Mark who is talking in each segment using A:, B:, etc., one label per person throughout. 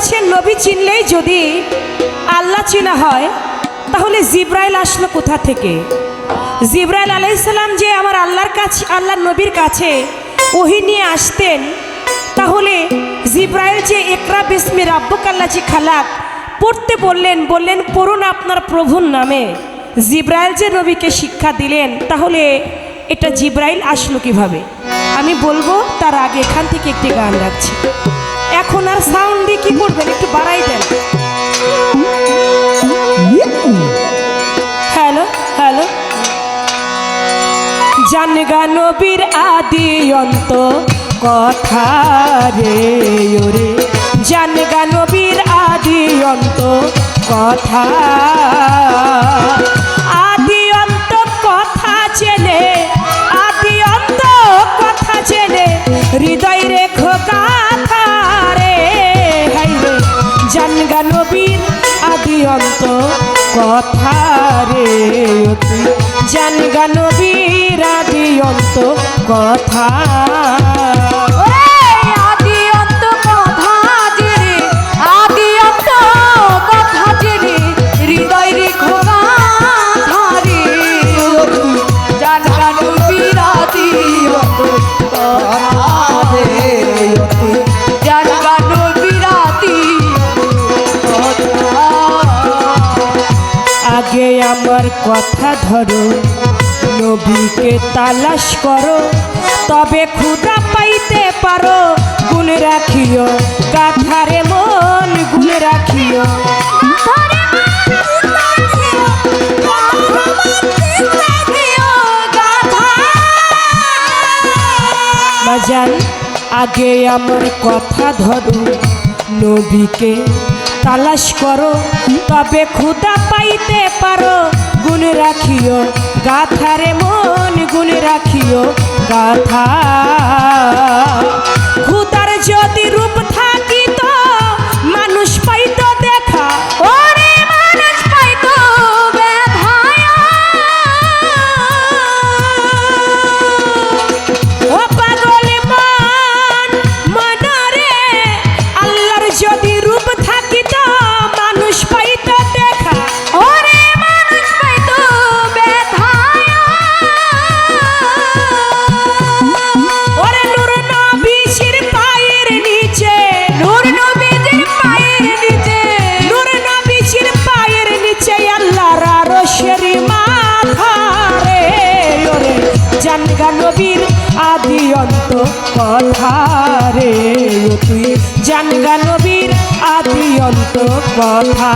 A: বলেছেন নবী চিনলেই যদি আল্লাহ চিনা হয়, তাহলে জিব্রাইল আসলো কোথা থেকে? জিব্রাইল আলাইসাল্লাম যে আমার আল্লাহর কাছে, আল্লাহর নবীর কাছে ওহি নিয়ে আসতেন, তাহলে জিব্রাইল যে একরা বিসমি রাব্বুক আল্লাজি খালাক পড়তে বললেন বললেন, পড়ুন আপনার প্রভুর নামে। জিব্রাইল যে নবীকে শিক্ষা দিলেন, তাহলে এটা জিব্রাইল আসলো কীভাবে? আমি বলব তার আগে এখান থেকে একটি গান রাখছি এখন আর সাউন্ড কি করবেন? একটু বাড়াই দেন। হ্যালো হ্যালো জানগা নবীর আদি অন্ত কথা রে, ওরে। জানগা নবীর আদি অন্ত কথা। আদি অন্ত কথা চেনে, আদি অন্ত কথা চেনে। হৃদয় রেখো গাথা জানগা নবীর আদি অন্ত কথা রে অতি। জানগা নবীর আদি অন্ত কথা
B: কথা
A: ধরো নবীকে তালাশ করো তবে ক্ষুদা পাইতে পারো। গুণ রাখিও গাথারে মন গুণ রাখিও। বাজান আগে আমার কথা ধরো নবীকে তালাশ করো তবে ক্ষুদা পাইতে পারো গুণ রাখিও। গাথারে মন গুণ রাখিও। গাথা খুতার যদি রূপ থাকিত অন্ত কথা রে ও তুই জানগা নবীর আদি অন্ত কথা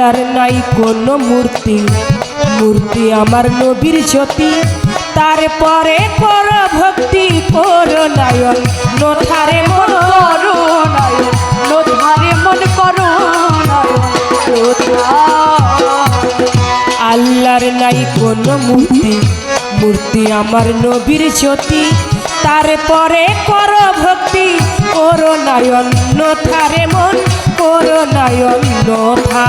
A: আল্লাহর নাই কোনো মূর্তি। মূর্তি আমার নবীর জ্যোতি তারপরে কর ভক্তি কর নায়ন নথারে মন
B: করুণায় লোধারে মন করুণায়
A: আল্লাহর নাই কোনো মূর্তি। মূর্তি আমার নবীর জ্যোতি তারপরে কর ভক্তি কর নায়ন নথারে মন কর নয়ন নথা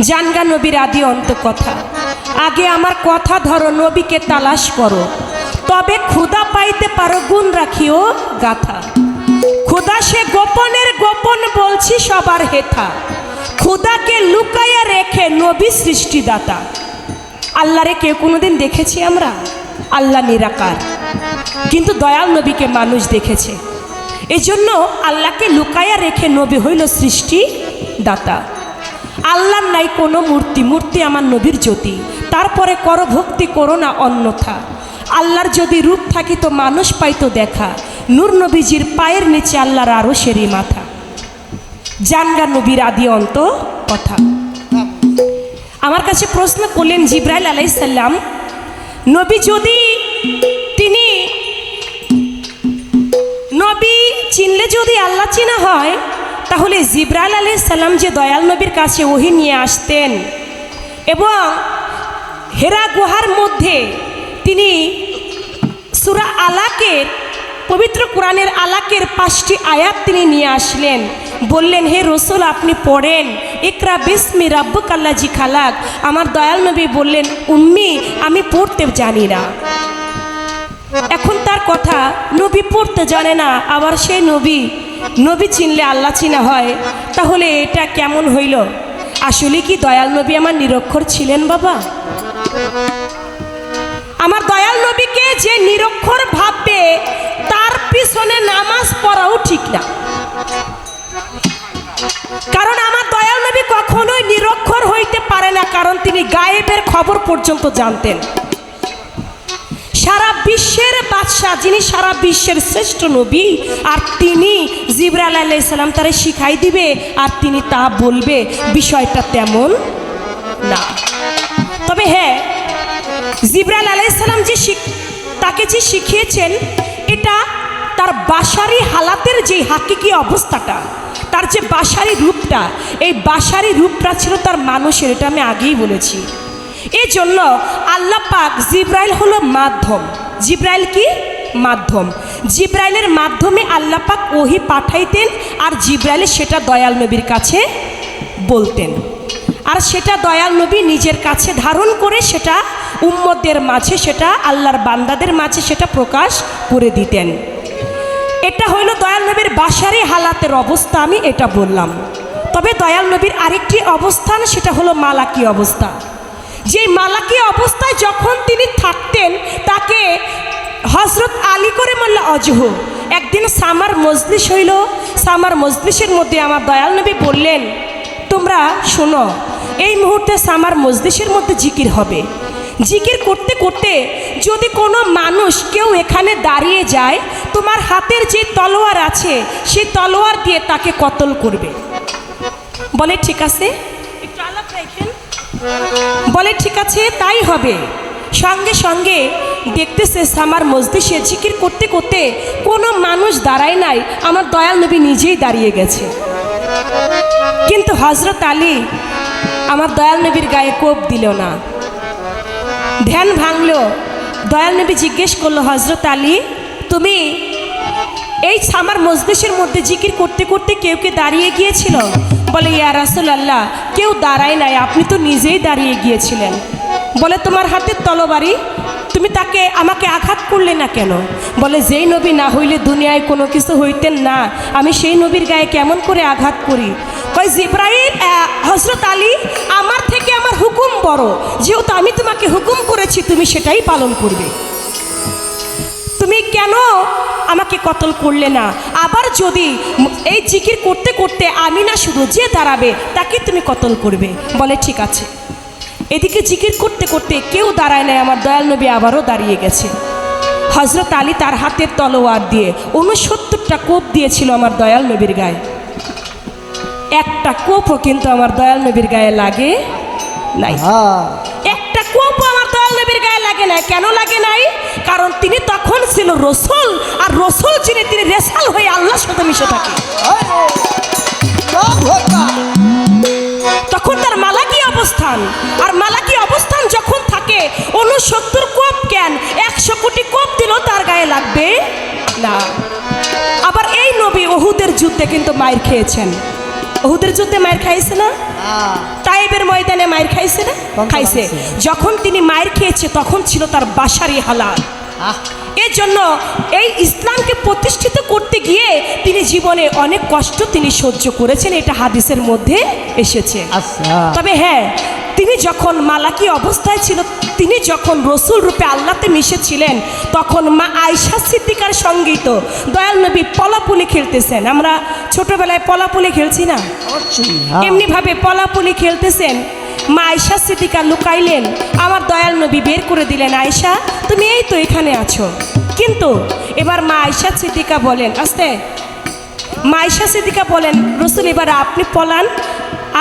A: জানগা নবীর আদি অন্ত কথা আগে আমার কথা ধরো, নবীকে তালাশ করো। তবে ক্ষুদা পাইতে পারো, গুণ রাখিও গাথা। ক্ষুদা সে গোপনের গোপন বলছি সবার হেথা। ক্ষুদাকে লুকাইয়া রেখে নবী সৃষ্টিদাতা। আল্লাহরে কেউ কোনোদিন দেখেছি আমরা? আল্লাহ নিরাকার। কিন্তু দয়াল নবীকে মানুষ দেখেছে। এজন্য আল্লাহকে লুকাইয়া রেখে নবী হইল সৃষ্টি দাতা আল্লাহর নাই কোনো মূর্তি মূর্তি আমার নবীর জ্যোতি। তারপরে করো ভক্তি, করো না অন্যথা। আল্লাহর যদি রূপ থাকিত মানুষ পাইতো দেখা। নূর নবীজির পায়ের নিচে আল্লাহর আরও সেরি মাথা। জানগা নবীর আদি অন্ত কথা। আমার কাছে প্রশ্ন করলেন জিব্রাইল আলাইসাল্লাম নবী যদি তিনি নবী চিনলে যদি আল্লাহ চিনা হয় তাহলে জিব্রাইল আলাইহিস সালাম যে দয়াল নবীর কাছে ওহি নিয়ে আসতেন এবং হেরা গুহার মধ্যে তিনি সুরা আলাকের, পবিত্র কোরআনের আলাকের পাঁচটি আয়াত তিনি নিয়ে আসলেন। বললেন, হে রসুল, আপনি পড়েন। ইকরা বিসমি রাব্বুক আল্লাজি খালাক। আমার দয়াল নবী বললেন, উম্মি, আমি পড়তে জানি না। এখন তার কথা নবী পড়তে জানে না, আবার সেই নবী নবী চিনলে আল্লাহ চিনা হয়, তাহলে এটা কেমন হইল? আসলে কি দয়াল নবী আমার নিরক্ষর ছিলেন বাবা? আমার দয়াল নবীকে যে নিরক্ষর ভাববে, তার পিছনে নামাজ পড়াও ঠিক না। কারণ আমার দয়াল নবী কখনোই নিরক্ষর হইতে পারে না, কারণ তিনি গায়েবের খবর পর্যন্ত জানতেন। সারা বিশ্বের বাদশাহ, যিনি সারা বিশ্বের শ্রেষ্ঠ নবী, আর তিনি জিবরাল আলাইসাল্লাম তারে শিখাই দিবে, আর তিনি তা বলবে, বিষয়টা তেমন না। তবে হ্যাঁ জিবরাল আলাইসাল্লাম যে তাকে যে শিখিয়েছেন, এটা তার বাসারি হালাতের যে হাকিকি অবস্থাটা, তার যে বাসারি রূপটা, এই বাসারি রূপটা ছিল তার মানুষের, এটা আমি আগেই বলেছি। এই জন্য আল্লাহ পাক জিব্রাইল হলো মাধ্যম। জিব্রাইল কি? মাধ্যম। জিব্রাইলের মাধ্যমে আল্লাহ পাক ওহি পাঠাইতেন আর জিব্রাইল সেটা দয়াল নবীর কাছে বলতেন। আর সেটা দয়াল নবী নিজের কাছে ধারণ করে সেটা উম্মদের মাঝে, সেটা আল্লাহর বান্দাদের মাঝে সেটা প্রকাশ করে দিতেন। এটা হইল দয়াল নবীর বাসারি হালাতের অবস্থা, আমি এটা বললাম। তবে দয়াল নবীর আরেকটি অবস্থান, সেটা হলো মালাকি অবস্থা। যে মালাকি অবস্থায় যখন তিনি থাকতেন, তাকে হজরত আলী করে মোল্লা অজহ। একদিন সামার মজলিস হইল। সামার মজলিসের মধ্যে আমার দয়াল নবী বললেন, তোমরা শোনো, এই মুহূর্তে সামার মজলিসের মধ্যে জিকির হবে। জিকির করতে করতে যদি কোনো মানুষ কেউ এখানে দাঁড়িয়ে যায়, তোমার হাতের যে তলোয়ার আছে সেই তলোয়ার দিয়ে তাকে কতল করবে? বলে, ঠিক আছে, একটু আলাপ রাখেন। বলে, ঠিক আছে, তাই হবে। সঙ্গে সঙ্গে দেখতেছে সামার মসজিষে জিকির করতে করতে কোনো মানুষ দাঁড়ায় নাই। আমার দয়াল নবী নিজেই দাঁড়িয়ে গেছে। কিন্তু হজরত আলী আমার দয়াল নবীর গায়ে কোপ দিল না। ধ্যান ভাঙল। দয়াল নবী জিজ্ঞেস করল হজরত আলী, তুমি এই সামার মজলিসের মধ্যে জিকির করতে করতে কেউ কে দাঁড়িয়ে গিয়েছিল? বলে, ইয়া রাসুল আল্লাহ কেউ দাঁড়ায় নাই, আপনি তো নিজেই দাঁড়িয়ে গিয়েছিলেন। বলে, তোমার হাতের তলবারি তুমি তাকে, আমাকে আঘাত করলে না কেন? বলে, যেই নবী না হইলে দুনিয়ায় কোনো কিছু হইতেন না, আমি সেই নবীর গায়ে কেমন করে আঘাত করি? কই জিব্রাইল হজরত আলী, আমার থেকে আমার হুকুম বড়, যেহেতু আমি তোমাকে হুকুম করেছি, তুমি সেটাই পালন করবে। তুমি কেন আমাকে কতল করলে না? আবার যদি এই জিকির করতে করতে আমি না শুধু যে দাঁড়াবে তাকে তুমি কতল করবে? বলে ঠিক আছে। এদিকে জিকির করতে করতে কেউ দাঁড়ায় নাই আমার দয়াল নবী আবারও দাঁড়িয়ে গেছে। হজরত আলী তার হাতের তলোয়ার দিয়ে উনসত্তরটা কোপ দিয়েছিল আমার দয়াল নবীর গায়ে। একটা কোপও কিন্তু আমার দয়াল নবীর গায়ে লাগে নাই। একটা কোপও আমার দয়াল নবীর গায়ে লাগে নাই। কেন লাগে নাই? কারণ তিনি তখন ছিল রসুল আর রসুল যিনি তিনি রেসাল হয়ে আল্লাহর সাথে মিশে থাকে। তখন তার মালাকি অবস্থান আর মালাকি অবস্থান যখন থাকে উনসত্তর কোপ কেন একশো কোটি কোপ দিলেও তার গায়ে লাগবে না। আবার এই নবী ওহুদের যুদ্ধে কিন্তু মায়ের খেয়েছেন। ওহুদের যুদ্ধে মায়ের খাইছে না? তাইবের ময়দানে মায়ের খাইছে না? খাইছে? যখন তিনি মায়ের খেয়েছে তখন ছিল তার বাসারি হালাল। এর জন্য এই ইসলামকে প্রতিষ্ঠিত করতে গিয়ে তিনি জীবনে অনেক কষ্ট তিনি সহ্য করেছেন এটা হাদিসের মধ্যে এসেছে।
C: আচ্ছা।
A: তবে হ্যাঁ তিনি যখন মালাকি অবস্থায় ছিল তিনি যখন রসুল রূপে আল্লাতে মিশেছিলেন তখন মা আয়সা সিদ্দিকার সঙ্গেই তো দয়াল নবী পলাপুলি খেলতেছেন। আমরা ছোটবেলায় পলাপুলি খেলছি না?
C: হ্যাঁ।
A: এমনিভাবে পলাপুলি খেলতেছেন। মা আয়সা সিদ্দিকা লুকাইলেন আমার দয়াল নবী বের করে দিলেন আয়সা তুমি এই তো এখানে আছো। কিন্তু এবার মা আয়সা সিদ্দিকা বলেন, আস্তে। মাইশা সিদ্দিকা বলেন, রসুল এবার আপনি পলান।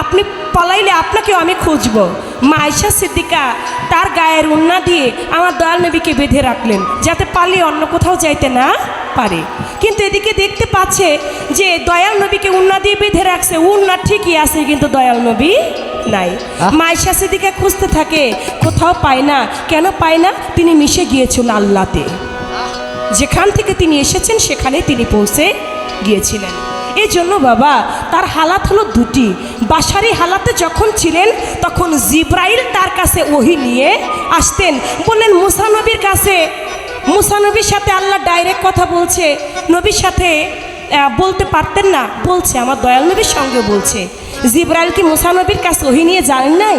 A: আপনি পলাইলে আপনাকেও আমি খুঁজবো। মাইশা সিদ্দিকা তার গায়ের উন্না দিয়ে আমার দয়াল নবীকে বেঁধে রাখলেন যাতে পালিয়ে অন্য কোথাও যাইতে না পারে। কিন্তু এদিকে দেখতে পাচ্ছে যে দয়াল নবীকে উন্না দিয়ে বেঁধে রাখছে উন্না ঠিকই আছে কিন্তু দয়াল নবী নাই। মাইশা সিদ্দিকা খুঁজতে থাকে কোথাও পায় না। কেন পায় না? তিনি মিশে গিয়েছিল আল্লাতে। যেখান থেকে তিনি এসেছেন সেখানে তিনি পৌঁছে গিয়েছিলেন। এই জন্য বাবা তার হালাত হলো দুটি। বাসারি হালাতে যখন ছিলেন, তখন জিব্রাইল তার কাছে ওহি নিয়ে আসতেন। বললেন মুসানবীর কাছে মুসানবীর সাথে আল্লাহ ডাইরেক্ট কথা বলছে। নবীর সাথে বলতে পারতেন না। বলছে, আমার দয়াল নবীর সঙ্গে বলছে। জিব্রাইল কি মুসানবীর কাছে ওহি নিয়ে জানেন নাই?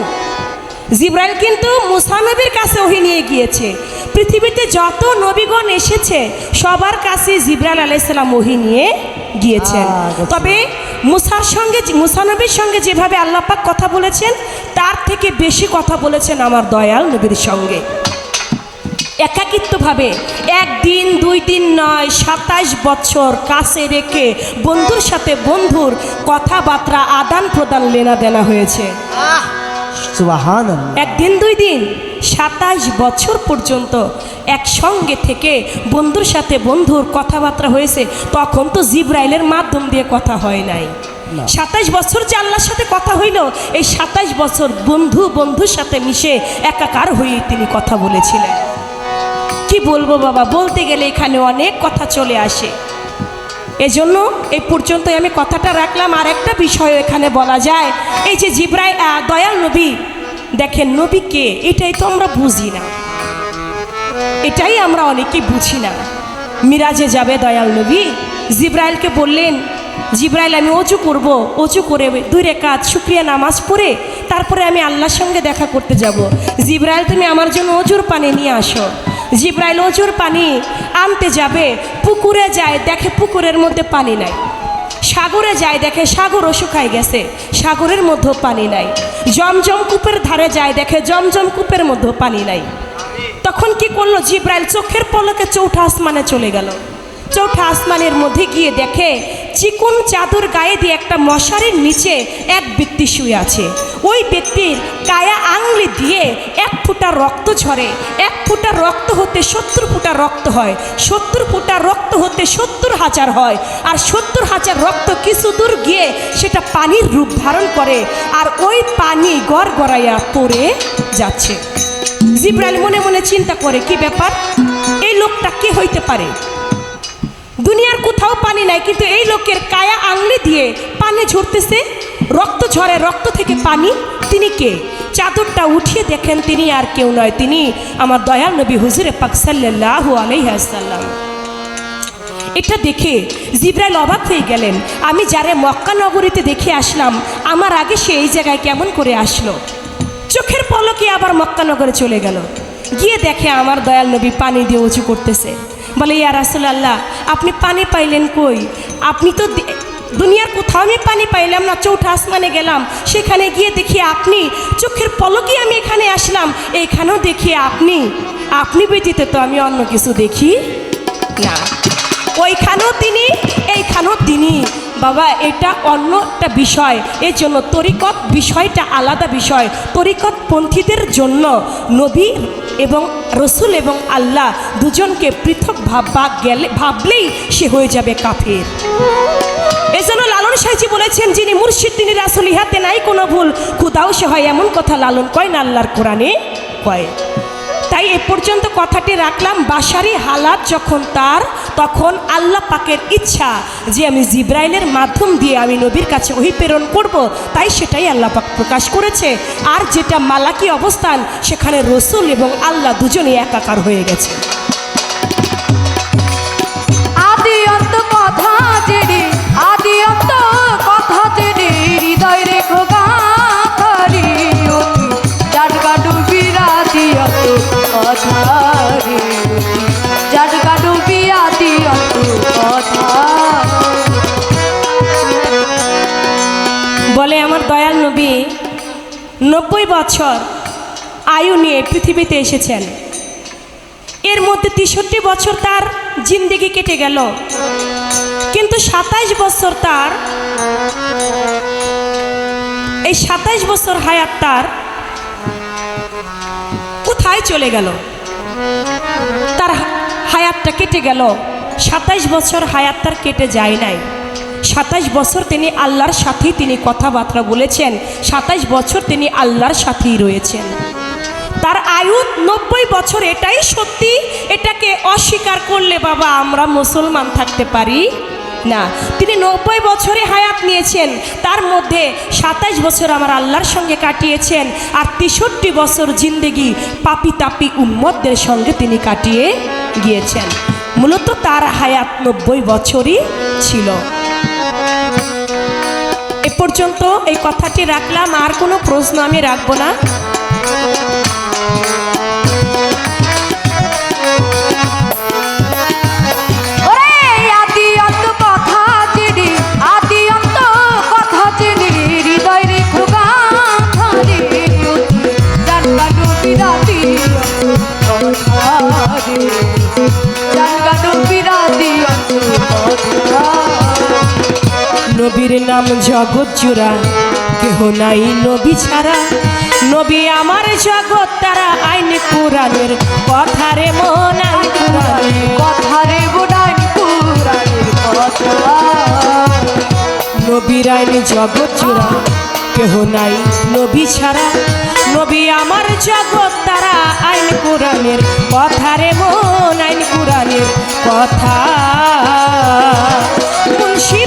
A: জিব্রাইল কিন্তু মুসা নবীর কাছে ওহি নিয়ে গিয়েছে। পৃথিবীতে যত নবীগণ এসেছে সবার কাছে জিব্রাইল আলাইসাল্লাম ওহি নিয়ে গিয়েছেন। তবে মুসার সঙ্গে মুসা নবীর সঙ্গে যেভাবে আল্লাপাক কথা বলেছেন তার থেকে বেশি কথা বলেছেন আমার দয়াল নবীর সঙ্গে। একাকিত্বভাবে একদিন দুই দিন নয় সাতাশ বছর কাছে রেখে বন্ধুর সাথে বন্ধুর কথাবার্তা আদান প্রদান লেনা দেনা হয়েছে একদিন দুই দিন সাতাশ বছর পর্যন্ত একসঙ্গে থেকে বন্ধুর সাথে বন্ধুর কথাবার্তা হয়েছে তখন তো জিব্রাইলের মাধ্যম দিয়ে কথা হয় নাই। সাতাশ বছর যে আল্লাহর সাথে কথা হইল এই সাতাশ বছর বন্ধু বন্ধুর সাথে মিশে একাকার হয়ে তিনি কথা বলেছিলেন। কি বলব বাবা বলতে গেলে এখানে অনেক কথা চলে আসে। এজন্য এই পর্যন্তই আমি কথাটা রাখলাম। আর একটা বিষয় এখানে বলা যায়, এই যে জিব্রাই দয়াল নবী, দেখেন নবী কে? এটাই তো আমরা বুঝি না। এটাই আমরা অনেকে বুঝি না। মিরাজে যাবে দয়াল নবী। জিব্রাইলকে বললেন, জিব্রাইল, আমি অজু করব। অজু করে দুই রেখাত শুক্রিয়া নামাজ পড়ে, তারপরে আমি আল্লাহর সঙ্গে দেখা করতে যাব। জিব্রাইল, তুমি আমার জন্য অজুর পানি নিয়ে আসো। জিব্রাইল, অজুর পানি আনতে যাবে। পুকুরে যায়, দেখে পুকুরের মধ্যে পানি নাই। সাগরে যায়, দেখে সাগরও শুকায় গেছে, সাগরের মধ্যেও পানি নাই। জমজম কূপের ধারে যায়, দেখে জমজম কূপের মধ্যেও পানি নাই। তখন কি করল জিব্রাইল? চোখের পলকে চৌঠা আসমানে চলে গেল। চৌঠা আসমানের মধ্যে গিয়ে দেখে চিকুন চাদর গায়ে দিয়ে একটা মশারির নিচে এক ব্যক্তি শুয়ে আছে। ওই ব্যক্তির কায়া আংলি দিয়ে এক ফুটা রক্ত ঝরে। এক ফুটা রক্ত হতে সত্তর ফুটা রক্ত হয়। সত্তর ফুটা রক্ত হতে সত্তর হাজার হয়। আর সত্তর হাজার রক্ত কিছু দূর গিয়ে সেটা পানির রূপ ধারণ করে। আর ওই পানি গড় গড়াইয়া পড়ে যাচ্ছে। জিব্রাইল মনে মনে চিন্তা করে, কি ব্যাপার? এই লোকটা কে হইতে পারে? দুনিয়ার কোথাও পানি নাই, কিন্তু এই লোকের কায়া আংলি দিয়ে পানি ঝরতেছে, রক্ত ঝরে, রক্ত থেকে পানি। তিনি কে? চাদরটা উঠিয়ে দেখেন, তিনি আর কেউ নয়, তিনি আমার দয়াল নবী হুজুরে পাক আলাইহাসাল্লাম এটা দেখে জিব্রাইল অবাক হয়ে গেলেন। আমি যারে মক্কা নগরীতে দেখে আসলাম, আমার আগে সে এই জায়গায় কেমন করে আসলো? চোখের পলকে আবার মক্কা নগরে চলে গেল। গিয়ে দেখে আমার দয়াল নবী পানি দিয়ে উঁচু করতেছে। বলে, ইয়া রাসুল আল্লাহ আপনি পানি পাইলেন কই? আপনি তো দুনিয়ার কোথাও আমি পানি পাইলাম না, চৌঠা আসমানে গেলাম। সেখানে গিয়ে দেখি আপনি, চোখের পলকে আমি এখানে আসলাম। এখানেও দেখি আপনি। আপনি ব্যতীত তো আমি অন্য কিছু দেখি না। ওইখানেও তিনি, এইখানেও তিনি। বাবা, এটা অন্য একটা বিষয়। এই জন্য তরিকত বিষয়টা আলাদা বিষয়। তরিকত পন্থীদের জন্য নবী এবং রসুল এবং আল্লাহ দুজনকে পৃথক ভাববা গেলে ভাবলেই সে হয়ে যাবে কাফের। এজন্য লালন সাহেজি বলেছেন, যিনি মুর্শিদ, তিনি রাসুল, ইহাতে নাই কোনো ভুল। খুদাও সে হয় এমন কথা লালন কয় না আল্লাহর কোরআনে কয়। তাই এ পর্যন্ত কথাটি রাখলাম। বাসারি হালাত যখন তার তখন আল্লাহ পাকের ইচ্ছা যে আমি জিব্রাইলের মাধ্যম দিয়ে আমি নবীর কাছে ওহি প্রেরণ করব, তাই সেটাই আল্লাহ পাক প্রকাশ করেছে। আর যেটা মালাকি অবস্থান, সেখানে রসুল এবং আল্লাহ দুজনেই একাকার হয়ে গেছে। বছর আয়ু নিয়ে পৃথিবীতে এসেছেন। এর মধ্যে তেষট্টি বছর তার জিন্দিগি কেটে গেল। কিন্তু সাতাইশ বছর তার, এই সাতাইশ বছর হায়াত তার কোথায় চলে গেল? তার হায়াতটা কেটে গেল। সাতাইশ বছর হায়াত তার কেটে যায় নাই। সাতাইশ বছর তিনি আল্লাহর সাথেই তিনি কথাবার্তা বলেছেন সাতাইশ বছর তিনি আল্লাহর সাথেই রয়েছেন। তার আয়ু নব্বই বছর, এটাই সত্যি? এটাকে অস্বীকার করলে বাবা, আমরা মুসলমান থাকতে পারি? না, তিনি নব্বই বছরে হায়াত নিয়েছেন, তার মধ্যে সাতাইশ বছর আমার আল্লাহর সঙ্গে কাটিয়েছেন, আর তেষট্টি বছর জিন্দেগি পাপি তাপি উম্মতদের সঙ্গে তিনি কাটিয়ে গিয়েছেন। মূলত তার হায়াত নব্বই বছরই ছিল। এ পর্যন্ত এই কথাটি রাখলাম আর কোনো প্রশ্ন আমি রাখব না। নবীর নাম জগৎ চূড়া। কেহ নাই নবী ছাড়া। নবী আমার জগৎ তারা আইন কোরআনের কথারে মন
B: কথা।
A: নবীর আইন জগৎ জোড়া কেহ নাই নবী ছাড়া। নবী আমার জগৎ তারা আইন কোরআনের কথারে মন আইন কোরআনের কথা। মুন্সি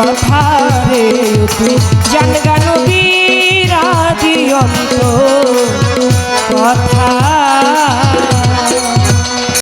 A: কথা রে জানগা